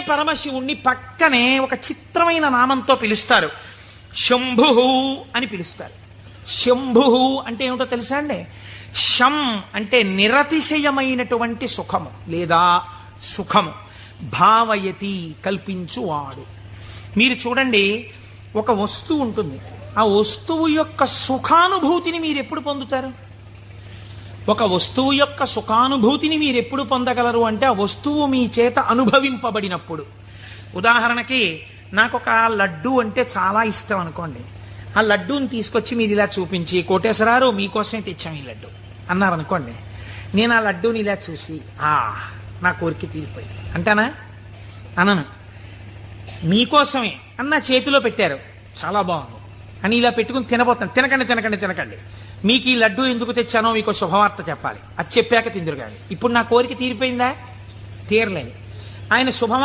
పరమశివుణ్ణి పక్కనే ఒక చిత్రమైన నామంతో పిలుస్తారు. శంభు అని పిలుస్తారు. శంభు అంటే ఏమిటో తెలుసా అండి? శం అంటే నిరతిశయమైనటువంటి సుఖము లేదా సుఖము. భావయతి కల్పించువాడు. మీరు చూడండి ఒక వస్తువు ఉంటుంది. ఆ వస్తువు యొక్క సుఖానుభూతిని మీరు ఎప్పుడు పొందుతారు? ఒక వస్తువు యొక్క సుఖానుభూతిని మీరు ఎప్పుడు పొందగలరు అంటే ఆ వస్తువు మీ చేత అనుభవింపబడినప్పుడు. ఉదాహరణకి నాకు ఒక లడ్డు అంటే చాలా ఇష్టం అనుకోండి. ఆ లడ్డూని తీసుకొచ్చి మీరు ఇలా చూపించి కోటేశ్వరారు మీకోసమే తెచ్చాం ఈ లడ్డు. అన్నారు అనుకోండి నేను ఆ లడ్డూని ఇలా చూసి ఆ నా కోరిక తీరిపోయింది. అంటానా? అనను. మీకోసమే. అన్న చేతిలో పెట్టారు. చాలా బాగుంది. అని ఇలా పెట్టుకుని తినబోతాను. తినకండి తినకండి తినకండి. మీకు ఈ లడ్డు ఎందుకు తెచ్చానో మీకు శుభవార్త చెప్పాలి. అది చెప్పాక తిందురు కానీ ఇప్పుడు నా కోరిక తీరిపోయిందా? తీరలేదు. ఆయన శుభవార్త